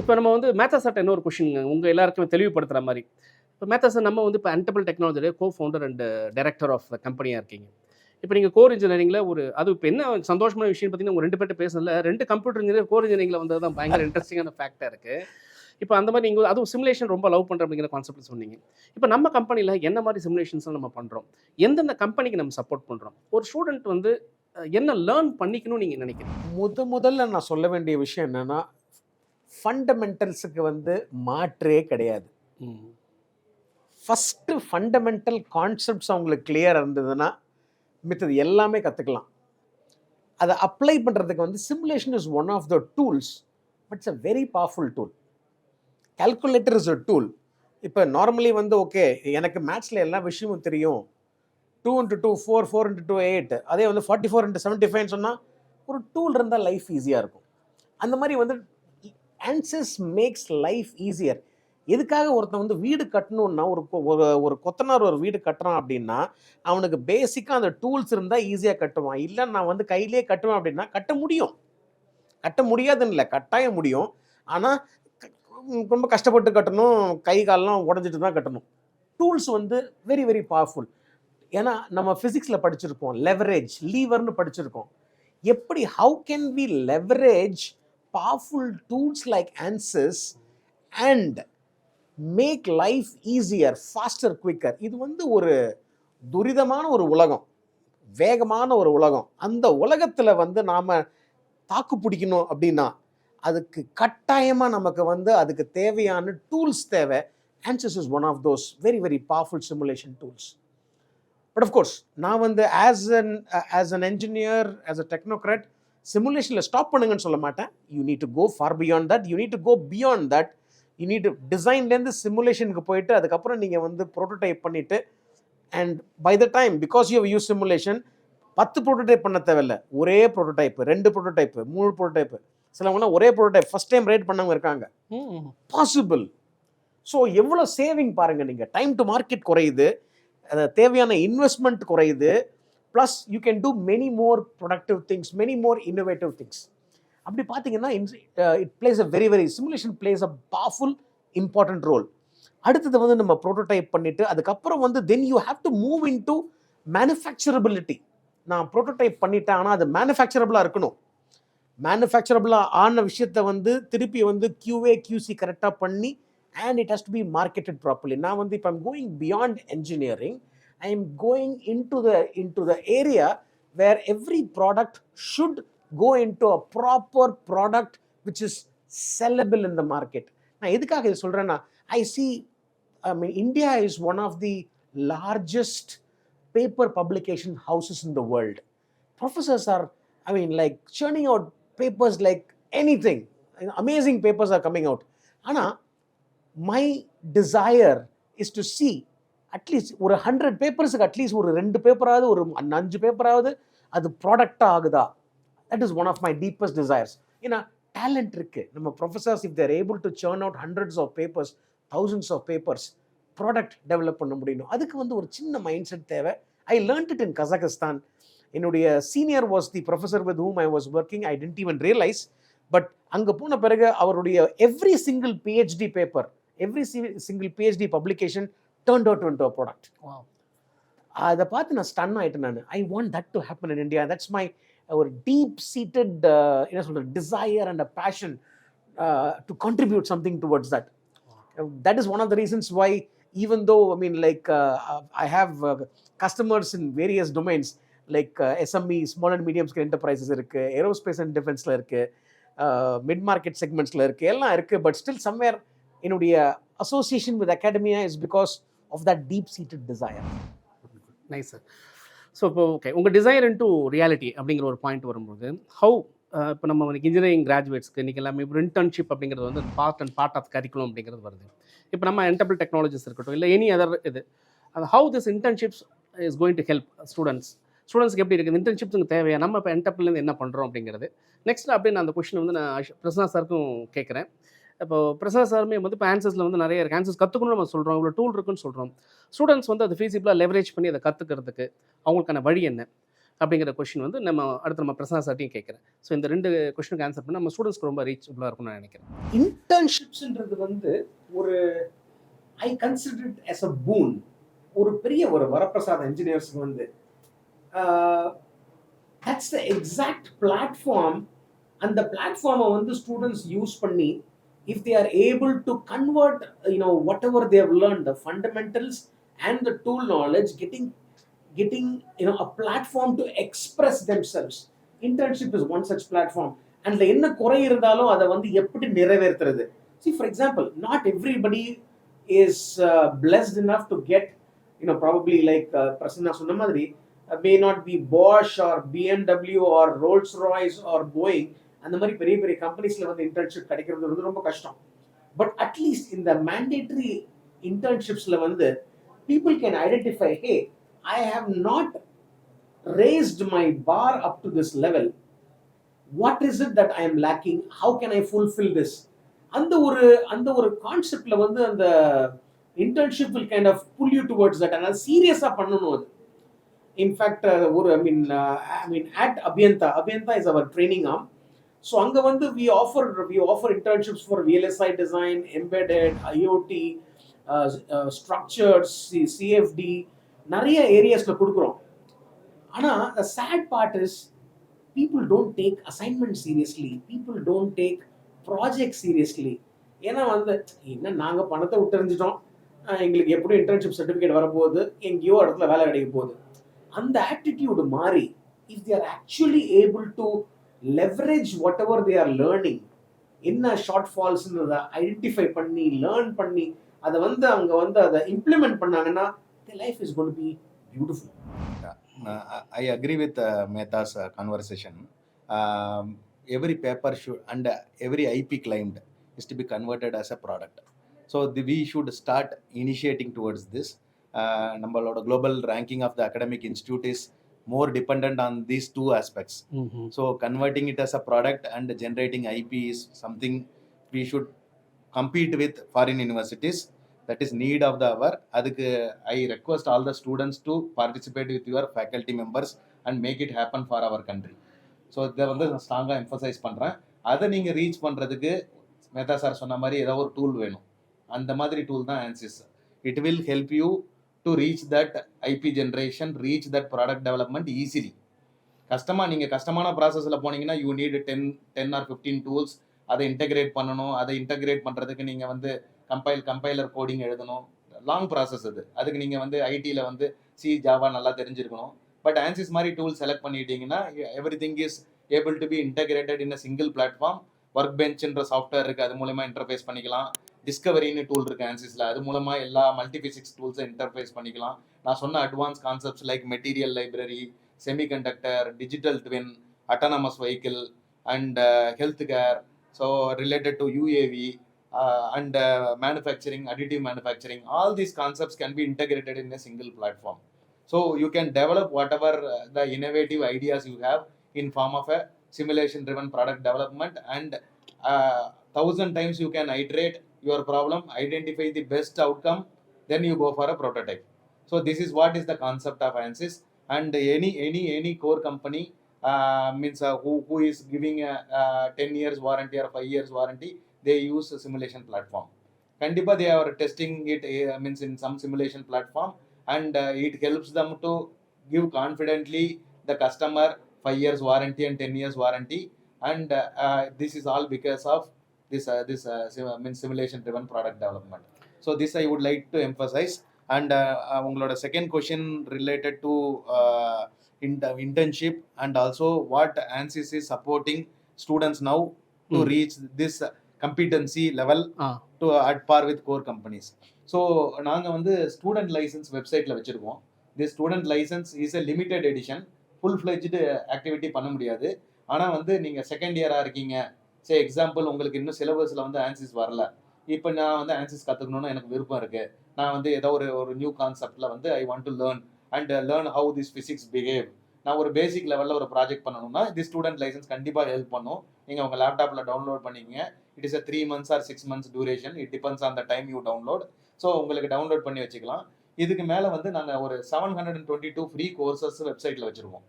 இப்போ நம்ம வந்து மேத்தா சார்ட்ட இன்னொரு கொஷின் உங்கள் எல்லாருக்குமே தெளிவுபடுத்துகிற மாதிரி. இப்போ மேத்தா சார் நம்ம வந்து இப்போ அன்டபிள் டெக்னாலஜியோட co founder and director of கம்பெனியாக இருக்கீங்க. இப்போ நீங்கள் கோர் இன்ஜினியரிங்கில் ஒரு அது இப்போ என்ன சந்தோஷமான விஷயம் பார்த்தீங்கன்னா உங்கள் ரெண்டு பேர்ட்ட பேசல ரெண்டு கம்ப்யூட்டர் இன்ஜினியர் கோர் இன்ஜினியரிங்கில் வந்தது தான் பயங்கர இன்ட்ரெஸ்டிங்கான ஃபேக்டாக இருக்குது இப்போ அந்த மாதிரி நீங்கள் அதுவும் சிமுலேஷன் ரொம்ப லவ் பண்ணுற அப்படிங்கிற கான்செப்ட் சொன்னீங்க. இப்போ நம்ம கம்பெனியில் என்ன மாதிரி சிமுலேஷன்ஸ்லாம் நம்ம பண்ணுறோம் எந்தெந்த கம்பெனிக்கு நம்ம சப்போர்ட் பண்ணுறோம் ஒரு ஸ்டூடெண்ட் வந்து என்ன லேர்ன் பண்ணிக்கணும்னு நீங்கள் நினைக்கிறீங்க? முத முதல்ல நான் சொல்ல வேண்டிய விஷயம் என்னென்னா ஃபண்டமெண்டல்ஸுக்கு வந்து மாற்றே கிடையாது. ஃபஸ்ட்டு ஃபண்டமெண்டல் கான்செப்ட்ஸ் அவங்களுக்கு கிளியர் இருந்ததுன்னா மித்தது எல்லாமே கற்றுக்கலாம் அதை அப்ளை பண்ணுறதுக்கு வந்து simulation is one of the tools but it's a very powerful tool calculator is a tool இப்போ நார்மலி வந்து ஓகே எனக்கு மேத்ஸில் எல்லா விஷயமும் தெரியும். Two into two four four into two eight அதே வந்து ஃபார்ட்டி ஃபோர் இன்ட்டு செவன்ட்டி ஃபைவ்னு சொன்னால் ஒரு டூல் இருந்தால் லைஃப் ஈஸியாக இருக்கும். அந்த மாதிரி வந்து ஆன்சர்ஸ் மேக்ஸ் லைஃப் ஈஸியர் எதுக்காக ஒருத்தன் வந்து வீடு கட்டணும்னா ஒரு கொ- ஒரு ஒரு கொத்தனார் ஒரு வீடு கட்டுறான் அப்படின்னா அவனுக்கு பேசிக்காக அந்த டூல்ஸ் இருந்தால் ஈஸியாக கட்டுவான். இல்லை நான் வந்து கையிலே கட்டுவேன் அப்படின்னா கட்ட முடியும். கட்ட முடியாதுன்னு இல்லை கட்டாயம் முடியும். ஆனால் ரொம்ப கஷ்டப்பட்டு கட்டணும் கை காலெல்லாம் உடஞ்சிட்டு தான் கட்டணும். டூல்ஸ் வந்து வெரி வெரி பவர்ஃபுல் ஏன்னா நம்ம ஃபிசிக்ஸில் படிச்சிருப்போம் லெவரேஜ் லீவர்னு படிச்சிருக்கோம். எப்படி how can we leverage powerful tools like Ansys and make life easier faster quicker இது வந்து ஒரு துரிதமான ஒரு உலகம் வேகமான ஒரு உலகம். அந்த உலகத்தில் வந்து நாம் தாக்கு பிடிக்கணும் அப்படின்னா அதுக்கு கட்டாயமாக நமக்கு வந்து அதுக்கு தேவையான டூல்ஸ் தேவை. Ansys is one of those very very powerful simulation tools but of course நான் வந்து as an as an engineer as a technocrat சிமுலேஷனில் stop பண்ணுங்கன்னு சொல்ல மாட்டேன். You need to go far beyond that you need to go beyond that you need டிசைன்லேருந்து சிமுலேஷனுக்கு போயிட்டு அதுக்கப்புறம் நீங்கள் வந்து ப்ரோட்டோடைப் பண்ணிவிட்டு and by the time because you use simulation பத்து ப்ரோட்டோடைப் பண்ண தேவையில்ல. ஒரே ப்ரோட்டோடைப் ரெண்டு ப்ரோட்டோடைப் மூணு ப்ரோட்டோடைப் சிலவங்களாம் ஒரே ப்ரோட்டோடைப் ஃபஸ்ட் டைம் ரேட் பண்ணவங்க இருக்காங்க. பாசிபிள் ஸோ எவ்வளோ சேவிங் பாருங்க நீங்கள் டைம் டு மார்க்கெட் குறையுது. அது தேவையான இன்வெஸ்ட்மெண்ட் குறையுது. Plus you can do many more productive things many more innovative things அப்படி பார்த்தீங்கன்னா it plays a very very simulation plays a powerful important role அடுத்தது வந்து நம்ம ப்ரோட்டோடைப் பண்ணிவிட்டு அதுக்கப்புறம் வந்து then you have to move into manufacturability நான் prototype பண்ணிட்டேன் ஆனால் அது மேனுஃபேக்சரபிளாக இருக்கணும். மேனுஃபேக்சரபிளாக ஆன விஷயத்தை வந்து திருப்பி வந்து கியூஏ கியூசி கரெக்டாக பண்ணி and it has to be marketed properly நான் வந்து இப்போ I'm going beyond engineering I am going into the into the area where every product should go into a proper product which is sellable in the market நான் எதுக்காக இது சொல்கிறேன்னா I see I mean India is one of the largest paper publication houses in the world. Professors are, I mean, like churning out papers like anything. Amazing papers are coming out. Anna, my desire is to see at least ஒரு hundred பேப்பர்ஸுக்கு at least ஒரு ரெண்டு பேப்பராவது ஒரு அஞ்சு பேப்பராவது அது ப்ராடக்டாக ஆகுதா? That is one of my deepest desires ஏன்னா டேலண்ட் இருக்குது நம்ம professors if they're able to churn out hundreds of papers thousands of papers product develop பண்ண முடியும் அதுக்கு வந்து ஒரு சின்ன மைண்ட் செட் தேவை. I learnt it in Kazakhstan என்னுடைய senior was the professor with whom I was working I didn't even realise but அங்கே போன பிறகு அவருடைய every single PhD paper every single PhD publication turn out to product Wow. அதை பார்த்து நான் stun ஆயிட்டேன் நான் I want that to happen in India that's my ஒரு டீப் சீட்டட் என்ன சொல்கிறது desire and a passion to contribute something towards that that. Is one of the reasons why even though i mean like uh, i have uh, customers in various domains like uh, sme small and medium scale enterprises இருக்கு aerospace and defenseல இருக்கு mid market செக்மெண்ட்ஸில் இருக்குது எல்லாம் இருக்குது but still somewhere என்னுடைய association with academia is because of that deep seated desire nice sir so இப்போ okay உங்கள் டிசையர் இன் டு ரியாலிட்டி அப்படிங்கிற ஒரு பாயிண்ட் வரும்போது ஹவு இப்போ நம்ம இன்ஜினியரிங் கிராஜுவேட்ஸ்க்கு இன்றைக்கி எல்லாமே இப்போ இன்டர்ன்ஷிப் அப்படிங்கிறது வந்து part and part of curriculum அப்படிங்கிறது வருது. இப்போ நம்ம என்டபிள் டெக்னாலஜிஸ் இருக்கட்டும் இல்லை எனி அதர் இது அது how this internships is going to help students ஸ்டூடெண்ட்ஸ்க்கு எப்படி இருக்குது? இன்டர்ன்ஷிப்ஸுக்கு தேவையா? நம்ம இப்போ என்டபிள்லேருந்து என்ன பண்ணுறோம் அப்படிங்கிறது. நெக்ஸ்ட் அப்படியே நான் அந்த கொஷின் வந்து நான் பிரசனா சாருக்கும் கேட்குறேன். இப்போ பிரசாத் சாருமே வந்து இப்போ ஆன்சர்ஸில் வந்து நிறைய இருக்குது ஆன்சர்ஸ் கற்றுக்கணும்னு நம்ம சொல்கிறோம் இவ்வளோ டூல் இருக்குன்னு சொல்கிறோம் ஸ்டூடெண்ட்ஸ் வந்து அதை ஃபீஸிபிளாக லெவரேஜ் பண்ணி அதை கற்றுக்கிறதுக்கு அவங்களுக்கான வழி என்ன? அப்படிங்கிற கொஷின் வந்து நம்ம அடுத்து நம்ம பிரசாத் சார்ட்டையும் கேட்குறேன். ஸோ இந்த ரெண்டு கொஷனுக்கு ஆன்சர் பண்ணி நம்ம ஸ்டூடெண்ட்ஸ்க்கு ரொம்ப ரீச் இருக்கும்னு நான் நினைக்கிறேன். இன்டர்ன்ஷிப்ஸ்ன்றது வந்து ஒரு ஐ கன்சிடர் எஸ் அ பூன் ஒரு பெரிய ஒரு வரப்பிரசாத இன்ஜினியர்ஸ்க்கு வந்து தட்ஸ் த எக்ஸாக்ட் பிளாட்ஃபார்ம் அந்த பிளாட்ஃபார்மை வந்து ஸ்டூடெண்ட்ஸ் யூஸ் பண்ணி if they are able to convert you know whatever they've learn the fundamentals and the tool knowledge getting getting you know a platform to express themselves internship is one such platform அதில் என்ன குறை இருந்தாலும் அதை வந்து எப்படி நிறைவேற்றுறது? See for example not everybody is uh, blessed to to you know probably like probably சொன்ன மாதிரி may not be Bosch or or or Rolls Royce or or அந்த மாதிரி பெரிய பெரிய கம்பெனிஸ்ல வந்து இன்டர்ன்ஷிப் கிடைக்கிறது வந்து ரொம்ப கஷ்டம். பட் அட்லீஸ்ட் இந்த மேண்டேட்டரி இன்டர்ன்ஷிப்ஸ்ல வந்து people can identify hey I have not raised my bar up to this level. What is it that i am lacking? How can i fulfill this? அந்த ஒரு அந்த ஒரு கான்செப்ட்ல வந்து அந்த internship will kind of pull you towards that ஆனால் சீரியஸாக பண்ணணும் அது. இன்ஃபேக்ட் ஒரு I mean I mean at Abhiyanta Abhiyanta is our training ஆம் ஸோ அங்கே வந்து we offer we offer internships for VLSI design embedded IoT structures C CFD நிறைய ஏரியாஸில் கொடுக்குறோம். ஆனால் the sad part is people don't take assignment seriously people don't take project seriously ஏன்னா வந்து என்ன நாங்கள் பணத்தை விட்டுறிஞ்சிட்டோம் எங்களுக்கு எப்படி இன்டர்ன்ஷிப் சர்டிஃபிகேட் வரப்போகுது? எங்கேயோ இடத்துல வேலை கிடைக்க போகுது. அந்த ஆட்டிடியூடு மாறி if they are actually able to leverage whatever they are learning என்ன ஷார்ட் ஃபால்ஸ்ன்றதை ஐடென்டிஃபை பண்ணி லேர்ன் பண்ணி அதை வந்து அவங்க வந்து அதை இம்ப்ளிமெண்ட் பண்ணாங்கன்னா life is gonna be beautiful I agree with Mehta's conversation every paper should and every IP claimed is to be converted as a product so the we should start initiating towards this நம்மளோட global ranking of the academic institute is more dependent on these two aspects. So converting it as a product and generating IP is something we should compete with foreign universities. That is need of the hour. அதுக்கு I request all the students to participate with your faculty members and make it happen for our country. So இதை வந்து நான் ஸ்ட்ராங்காக emphasize பண்ணுறேன் அதை நீங்கள் reach பண்ணுறதுக்கு Mehta sir சொன்ன மாதிரி ஏதாவது ஒரு டூல் வேணும் அந்த மாதிரி டூல் தான் Ansys it will help you to reach that IP generation reach that product development easily கஷ்டமாக நீங்கள் கஷ்டமான ப்ராசஸில் போனீங்கன்னா you need ten ten or fifteen tools அதை இன்டகிரேட் பண்ணணும். அதை இன்டகிரேட் பண்ணுறதுக்கு நீங்கள் வந்து கம்பைல் கம்பைலர் கோடிங் எழுதணும். லாங் ப்ராசஸ் அது. அதுக்கு நீங்கள் வந்து ஐடியில் வந்து சி ஜாவா நல்லா தெரிஞ்சிருக்கணும். பட் ஆன்சிஸ் மாதிரி டூல் செலக்ட் பண்ணிட்டீங்கன்னா everything is able to be integrated in a single platform work பெஞ்ச்ன்ற software இருக்குது அது மூலயமா இன்டர்ஃபேஸ் பண்ணிக்கலாம். டிஸ்கவரின்னு டூல் இருக்கு ஆன்சிஸில் அது மூலமாக எல்லா மல்டி ஃபிசிக்ஸ் டூல்ஸை இன்டர்ஃபேஸ் பண்ணிக்கலாம் நான் சொன்ன advance concepts like material library semiconductor digital twin autonomous vehicle and health care so related to UAV and manufacturing additive manufacturing all these concepts can be integrated in a single platform so you can develop whatever the innovative ideas you have in form of a simulation driven product development and thousand times you can iterate your problem identify the best outcome then you go for a prototype. So this is what is the concept of ansys. And any any any core company uh, means uh, who, who is giving a, uh 10 years warranty or 5 years warranty they use a simulation platform. Kandipa they are testing it uh, means in some simulation platform and uh, it helps them to give confidently the customer 5 years warranty and 10 years warranty. And uh, uh, this is all because of this uh, this uh, sim- I mean simulation driven product development so this i would like to emphasize and uh, uh, உங்களோட second question related to internship and also what ANSYS is supporting students now to Hmm. reach this competency level ah to at par with core companies so நாங்கள் வந்து student license வெப்சைட்டில் வச்சுருக்கோம் the student license is a limited edition full fledged activity பண்ண முடியாது ஆனால் வந்து நீங்கள் second இயராக இருக்கீங்க சே எக்ஸாம்பிள் உங்களுக்கு இன்னும் சிலபஸில் வந்து ஆன்சிஸ் வரல. இப்போ நான் வந்து ஆன்சிஸ் கற்றுக்கணும்னு எனக்கு விருப்பம் இருக்குது நான் வந்து ஏதோ ஒரு ஒரு நியூ கான்செப்டில் வந்து I want to learn and learn how this physics behave நான் ஒரு பேசிக் லெவலில் ஒரு ப்ராஜெக்ட் பண்ணணும்னா இது ஸ்டூடெண்ட் லைசன்ஸ் கண்டிப்பாக ஹெல்ப் பண்ணும். நீங்கள் உங்கள் லேப்டாப்பில் டவுன்லோட் பண்ணிக்கங்க. It is a three months or six months duration it depends on the time you download so உங்களுக்கு டவுன்லோட் பண்ணி வச்சுக்கலாம். இதுக்கு மேலே வந்து நாங்கள் ஒரு seven hundred and twenty two free courses வெப்சைட்டில் வச்சுருக்கோம்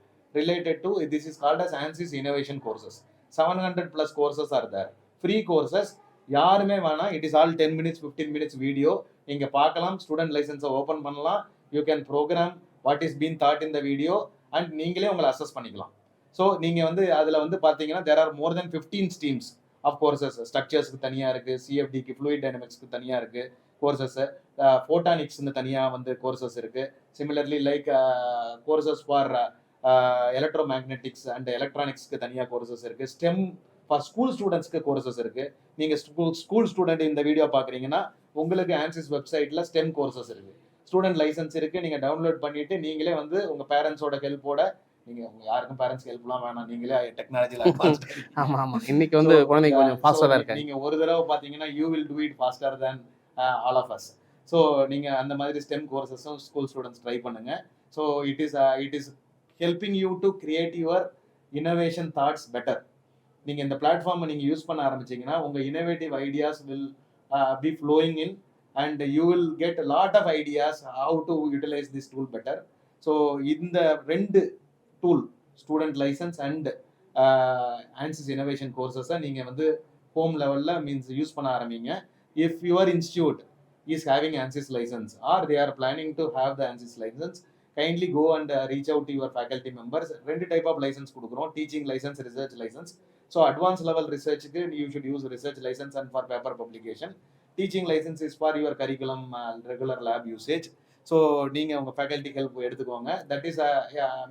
to this is called as Ansys innovation courses seven hundred plus courses are there free courses யாருமே வேணாம். It is all ten minutes fifteen minutes video நீங்கள் பார்க்கலாம் student லைசன்ஸை open பண்ணலாம். You can program what is been thought in the video and நீங்களே உங்களை assess பண்ணிக்கலாம். So நீங்கள் வந்து அதில் வந்து பார்த்தீங்கன்னா there are more then fifteen streams of courses ஸ்ட்ரக்சர்ஸ்க்கு தனியாக இருக்குது சிஎஃப்டிக்கு ஃப்ளூயிட் டைனமிக்ஸ்க்கு தனியாக இருக்குது கோர்சஸ்ஸு ஃபோட்டானிக்ஸ்னு தனியாக வந்து கோர்சஸ் இருக்குது similarly like courses for electromagnetics and எலக்ட்ரானிக்ஸ்க்கு தனியாக கோர்சஸ் இருக்குது ஸ்டெம் ஃபார் ஸ்கூல் ஸ்டூடெண்ட்ஸ்க்கு கோர்சஸ் இருக்குது நீங்கள் ஸ்கூல் ஸ்டூடெண்ட் இந்த வீடியோ பார்க்குறீங்கன்னா உங்களுக்கு ஆன்சிஸ் வெப்சைட்டில் ஸ்டெம் கோர்சஸ் இருக்குது ஸ்டூடெண்ட் லைசன்ஸ் இருக்குது நீங்கள் டவுன்லோட் பண்ணிவிட்டு நீங்களே வந்து உங்கள் பேரண்ட்ஸோட ஹெல்ப்போட நீங்கள் உங்கள் யாருக்கும் பேரண்ட்ஸ் ஹெல்ப்லாம் வேணாம். நீங்களே டெக்னாலஜியில் அட்வான்ஸ் ஆமா ஆமா. இன்னைக்கு வந்து குழந்தைங்க கொஞ்சம் ஃபாஸ்டா தான் இருக்காங்க. நீங்க ஒரு தடவை பாத்தீங்கன்னா you will do it faster then all of us so நீங்க அந்த மாதிரி ஸ்டெம் கோர்சஸும் ஸ்கூல் ஸ்டூடெண்ட்ஸ் ட்ரை பண்ணுங்க. So it is it is helping you to create your innovation thoughts better நீங்கள் இந்த பிளாட்ஃபார்மை நீங்கள் யூஸ் பண்ண ஆரம்பிச்சீங்கன்னா உங்கள் innovative ideas will be flowing in and you will get lot of ideas how to utilize this tool better so இந்த ரெண்டு tool student license and Ansys innovation கோர்சஸை நீங்கள் வந்து ஹோம் லெவலில் மீன்ஸ் யூஸ் பண்ண ஆரம்பிங்க. If your institute is having Ansys license or they are planning to have the Ansys license kindly go and reach out your faculty members ரெண்டு type of license கொடுக்குறோம் teaching license research license so advance level ரிசர்ச்சுக்கு you should use research license and for paper publication teaching license is for your curriculum regular lab usage so நீங்கள் உங்கள் faculty help எடுத்துக்கோங்க. That is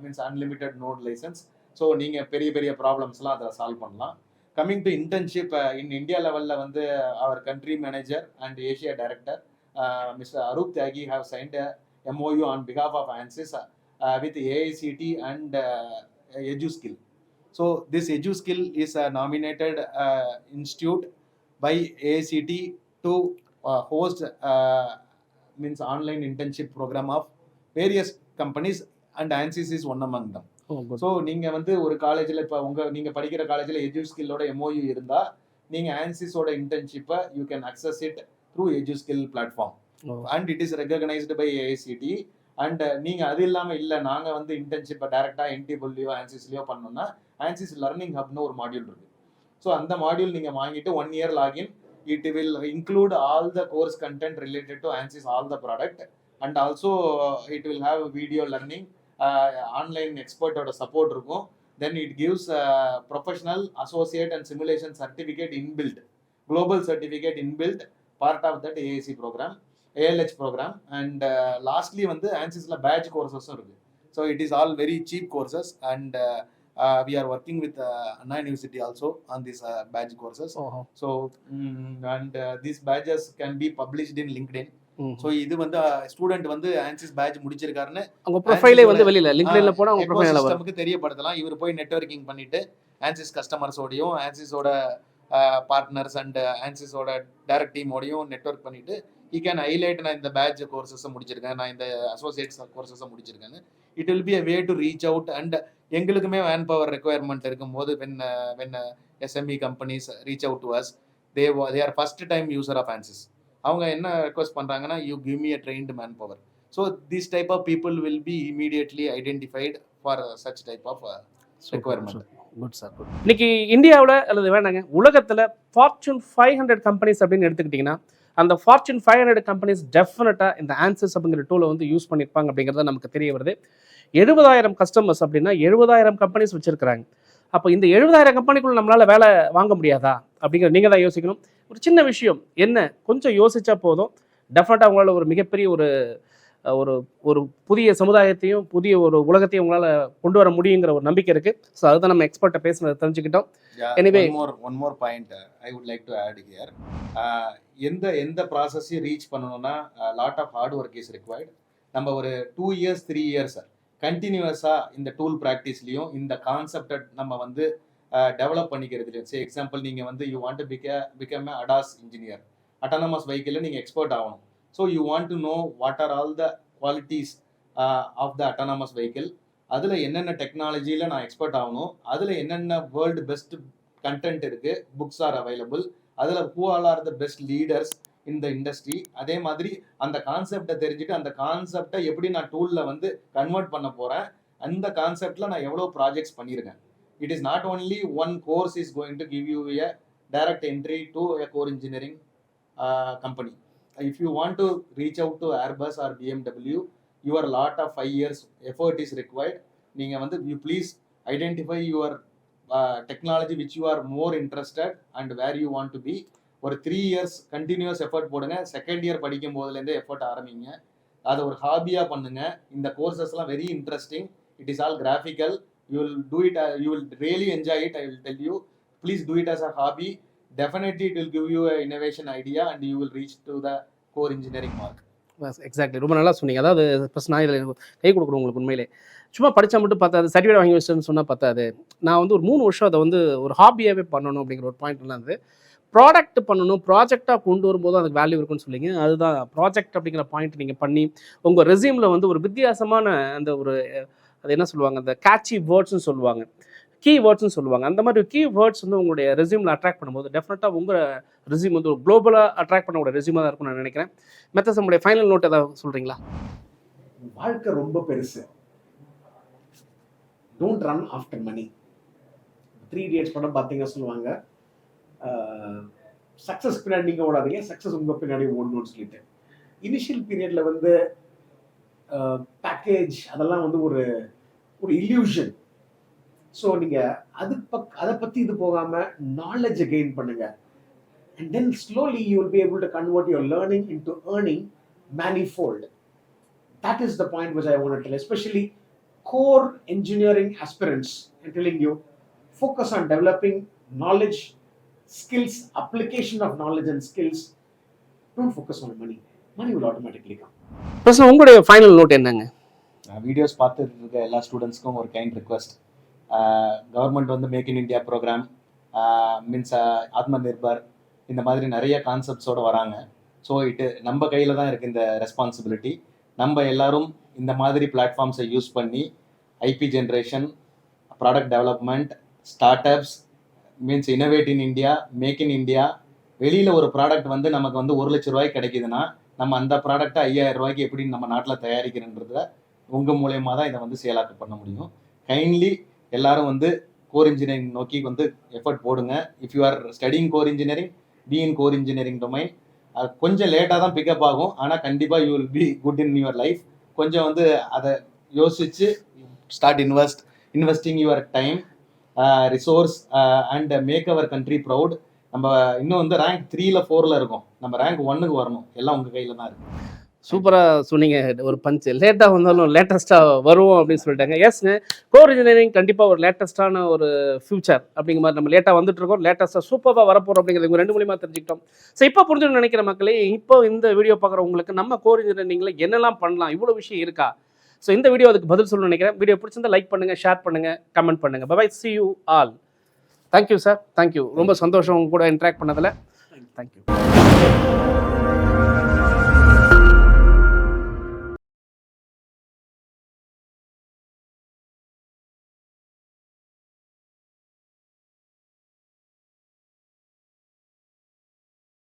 means unlimited node license so நீங்கள் பெரிய பெரிய ப்ராப்ளம்ஸ்லாம் அதை solve பண்ணலாம். Coming to internship in India லெவலில் வந்து our country manager and Asia director mister Aroop Tyagi have signed MOU on behalf of ANSYS uh, with AICT and uh, EduSkill. So this EduSkill is a nominated uh, institute by AICT to uh, host uh, means online internship program of various companies and ANSYS is one among them. Oh good so நீங்கள் வந்து ஒரு காலேஜில் இப்போ உங்கள் நீங்கள் படிக்கிற காலேஜில் எஜு ஸ்கில்லோட MOU இருந்தால் நீங்கள் ஆன்சிஸோட இன்டர்ன்ஷிப்பை you can access it through EduSkill platform and it is recognised by AICTE and நீங்கள் அது இல்லாமல் இல்லை நாங்கள் வந்து இன்டர்ன்ஷிப்பை டேரெக்டாக என்டிபுள்ளியோ ஆன்சிஸ்லையோ பண்ணோம்னா ஆன்சிஸ் லர்னிங் ஹப்னு ஒரு மாடியூல் இருக்குது ஸோ அந்த மாடியூல் நீங்கள் வாங்கிட்டு one year login it will include all the course content related to Ansys all the product and also it will have video learning online எக்ஸ்பர்ட்டோட support இருக்கும். Then it gives professional associate and simulation certificate inbuilt global certificate inbuilt part of that AAC program ALH program and lastly வந்து ஆன்சிஸில் badge கோர்சஸும் இருக்குது so it is all very cheap courses and we are working with Anna university also on this badge courses so and these badges can be published in LinkedIn hmm. So இது வந்து student வந்து ஆன்சிஸ் batch முடிச்சிருக்காருன்னு அவங்க ப்ரொஃபைலே வந்து வெளியில. லிங்க்டின்ல போனா அவங்க ப்ரொஃபைல சிஸ்டமுக்கு தெரியப்படுத்தலாம். இவர் போய் நெட்வொர்க்கிங் பண்ணிட்டு ஆன்சிஸ் கஸ்டமர்ஸோடையும் ஆன்சிஸோட பார்ட்னர்ஸ் அண்ட் ஆன்சிஸோட டைரக்ட் டீமோடையும் நெட்வொர்க் பண்ணிட்டு ஈ கேன் ஹைலைட் நான் இந்த பேட்ச் கோர்சஸை முடிச்சிருக்கேன் நான் இந்த அசோசியேட்ஸ் கோர்சஸை முடிச்சிருக்கேன்னு. It will be a way to reach out and எங்களுக்குமே மேன் பவர் ரெக்குயர்மெண்ட் இருக்கும்போது when when SME companies reach out to us they they are first time user of Ansys அவங்க என்ன ரெக்வஸ்ட் பண்ணுறாங்கன்னா you give me a trained manpower so this type of people will be immediately identified for such type of requirement. Good sir good இன்னைக்கு இந்தியாவில் அல்லது வேண்டாங்க உலகத்தில் fortune five hundred companies அப்படின்னு எடுத்துக்கிட்டிங்கன்னா அந்த ஃபார்ச்சூன் ஃபைவ் ஹண்ட்ரட் கம்பெனிஸ் டெஃபினட்டாக இந்த ஆன்சர்ஸ் அப்படிங்கிற டூலை வந்து யூஸ் பண்ணியிருப்பாங்க அப்படிங்கிறத நமக்கு தெரிய வருது. எழுபதாயிரம் கஸ்டமர்ஸ் அப்படின்னா எழுபதாயிரம் கம்பெனிஸ் வச்சுருக்கிறாங்க. அப்போ இந்த எழுபதாயிரம் கம்பெனிக்குள்ள நம்மளால் வேலை வாங்க முடியாதா? அப்படிங்கிற நீங்கள் தான் யோசிக்கணும். ஒரு சின்ன விஷயம் என்ன? கொஞ்சம் யோசிச்சா போதும். டெஃபினட்டாக உங்களால் ஒரு மிகப்பெரிய ஒரு ஒரு ஒரு புதிய சமுதாயத்தையும் புதிய ஒரு உலகத்தையும் உங்களால் கொண்டு வர முடியுங்கிற ஒரு நம்பிக்கை இருக்குது ஸோ அதுதான் நம்ம எக்ஸ்பர்ட்டை பேசுனதை தெரிஞ்சுக்கிட்டோம். More one more point I would like to add here எந்த எந்த ப்ராசஸையும் ரீச் பண்ணணும்னா lot of hard work is required நம்ம ஒரு டூ இயர்ஸ் த்ரீ இயர்ஸ் கண்டினியூஸாக இந்த டூல் ப்ராக்டிஸ்லையும் இந்த கான்செப்டை நம்ம வந்து டெவலப் பண்ணிக்கிறதுலையும் சே எக்ஸாம்பிள் நீங்கள் வந்து யூ வாண்ட் டு பிக பிகம் அடாஸ் இன்ஜினியர் அட்டானமஸ் வெஹிக்கிளில் நீங்கள் எக்ஸ்பர்ட் ஆகணும். So you want to know what are all the qualities of the autonomous vehicle அதில் என்னென்ன டெக்னாலஜியில் நான் எக்ஸ்பர்ட் ஆகணும். அதில் என்னென்ன வேர்ல்டு பெஸ்ட் கண்டென்ட் இருக்குது புக்ஸ் ஆர் அவைலபிள் அதில் who all are the best leaders இந்த இண்டஸ்ட்ரி அதே மாதிரி அந்த கான்செப்டை தெரிஞ்சுட்டு அந்த கான்செப்டை எப்படி நான் டூலில் வந்து கன்வெர்ட் பண்ண போகிறேன் அந்த கான்செப்டில் நான் எவ்வளோ ப்ராஜெக்ட்ஸ் பண்ணியிருக்கேன் it is not only one course is going to give you a direct entry to a core engineering company if you want to reach out to Airbus or BMW your lot of five years effort is required நீங்கள் வந்து you please identify your technology which you are more interested and where you want to be ஒரு three years continuous effort போடுங்க. Second year படிக்கும் போதுலேருந்தே effort ஆரம்பிங்க. அதை ஒரு ஹாபியாக பண்ணுங்க. இந்த கோர்சஸ்லாம் very interesting it is all graphical you will do it you will really enjoy it I will tell you please do it as a hobby definitely it will give you innovation idea and you will reach to the core engineering mark exactly ரொம்ப நல்லா சொன்னீங்க. அதாவது first நான் இதில் கை கொடுக்கணும் உங்களுக்கு உண்மையிலே. சும்மா படித்தா மட்டும் பார்த்தாது சர்டிஃபிகேட் வாங்கி வச்சுன்னு சொன்னால் பார்த்தாது நான் வந்து ஒரு மூணு வருஷம் அதை வந்து ஒரு ஹாபியாகவே பண்ணணும் அப்படிங்கிற ஒரு பாயிண்ட் இருந்தது. ப்ராடக்ட் பண்ணணும் ப்ராஜெக்டாக கொண்டு வரும்போது அதுக்கு வேல்யூ இருக்குன்னு சொல்லிங்க அதுதான் ப்ராஜெக்ட் அப்படிங்கிற பாயிண்ட் நீங்கள் பண்ணி உங்கள் ரெசியூமில் வந்து ஒரு வித்தியாசமான அந்த ஒரு அது என்ன சொல்லுவாங்க? அந்த கேட்சி வேர்ட்ஸ்னு சொல்லுவாங்க. கீவேர்ட்ஸ்னு சொல்லுவாங்க. அந்த மாதிரி கீவேர்ட்ஸ் வந்து உங்களுடைய ரெசியூமில் அட்ராக்ட் பண்ணும்போது டெஃபினட்டாக உங்கள் ரெசியூம் வந்து ஒரு குளோபலாக அட்ராக்ட் பண்ண ரெசியூமாக தான் இருக்கும்னு நான் நினைக்கிறேன். மெத்தஸ் நம்முடைய ஃபைனல் நோட் ஏதாவது சொல்கிறீங்களா வாழ்க்கை ரொம்ப பெருசு. Don't run after money three idiots படம் பார்த்தீங்க சொல்லுவாங்க. சக்ஸஸ் பின்னாடி நீங்கள் ஓடாதீங்க. சக்ஸஸ் உங்கள் பின்னாடி ஓடணும்னு சொல்லிட்டு. இனிஷியல் பீரியடில் வந்து பேக்கேஜ் அதெல்லாம் வந்து ஒரு ஒரு இல்யூஷன் ஸோ நீங்கள் அது பக் அதை பற்றி இது போகாமல் நாலேஜை கெயின் பண்ணுங்க and then slowly you will be able to convert your learning into earning manifold. That is the point which I want to tell, especially core engineering aspirants. I'm telling you, focus on developing knowledge, skills, application of knowledge and skills. Don't focus on money. Money will automatically come. உங்களுடைய final note என்னங்க videos பார்த்துட்டு இருக்க எல்லா ஸ்டூடெண்ட்ஸ்க்கும் ஒரு kind request government வந்து make in India program means Atmanirbhar இந்த மாதிரி நிறைய கான்செப்ட்ஸோடு வராங்க. ஸோ இட்டு நம்ம கையில் தான் இருக்குது இந்த ரெஸ்பான்சிபிலிட்டி நம்ம எல்லாரும் இந்த மாதிரி பிளாட்ஃபார்ம்ஸை யூஸ் பண்ணி IP generation product development startups means innovate in India make in India வெளியில் ஒரு ப்ராடக்ட் வந்து நமக்கு வந்து ஒரு லட்ச ரூபாய்க்கு கிடைக்குதுன்னா நம்ம அந்த ப்ராடக்ட்டை ஐயாயிரம் ரூபாய்க்கு எப்படி நம்ம நாட்டில் தயாரிக்கிறன்றத உங்கள் மூலயமா தான் இதை வந்து செயலாக்க பண்ண முடியும். கைண்ட்லி எல்லாரும் வந்து கோர் இன்ஜினியரிங் நோக்கி வந்து எஃபர்ட் போடுங்க. If you are studying core engineering be in core engineering domain கொஞ்சம் லேட்டாக தான் பிக்கப் ஆகும். ஆனால் கண்டிப்பாக you will be good in your life கொஞ்சம் வந்து அதை யோசிச்சு start invest investing your time resource and make our country proud நம்ம இன்னும் வந்து ரேங்க் த்ரீல ஃபோரில் இருக்கும். நம்ம ரேங்க் ஒன்னுக்கு வரணும். எல்லாம் உங்கள் கையில் தான் இருக்குது சூப்பராக சொன்னீங்க. ஒரு பஞ்ச் லேட்டாக வந்தாலும் லேட்டஸ்ட்டாக வருவோம் அப்படின்னு சொல்லிட்டாங்க. எஸ்ங்க கோர் இன்ஜினியரிங் கண்டிப்பாக ஒரு லேட்டஸ்ட்டான ஒரு ஃபியூச்சர் அப்படிங்கிற மாதிரி நம்ம லேட்டாக வந்துட்டு இருக்கோம். லேட்டஸ்ட்டாக சூப்பராக வரப்போகிறோம் அப்படிங்கிறது இவங்க ரெண்டு மூலியமாக தெரிஞ்சுக்கிட்டோம். ஸோ இப்போ புரிஞ்சுன்னு நினைக்கிற மக்களே இப்போ இந்த வீடியோ பார்க்குறவங்களுக்கு நம்ம கோர் இன்ஜினியரிங்கில் என்னெல்லாம் பண்ணலாம்? இவ்வளோ விஷயம் இருக்கா? ஸோ இந்த வீடியோ அதுக்கு பதில் சொல்லணும்னு நினைக்கிறேன். வீடியோ பிடிச்சிருந்தா லைக் பண்ணுங்கள் ஷேர் பண்ணுங்கள் கமெண்ட் பண்ணுங்கள் bye see you all thank you sir thank you ரொம்ப சந்தோஷம் உங்க கூட இன்ட்ராக்ட் பண்ணதில். தேங்க்யூ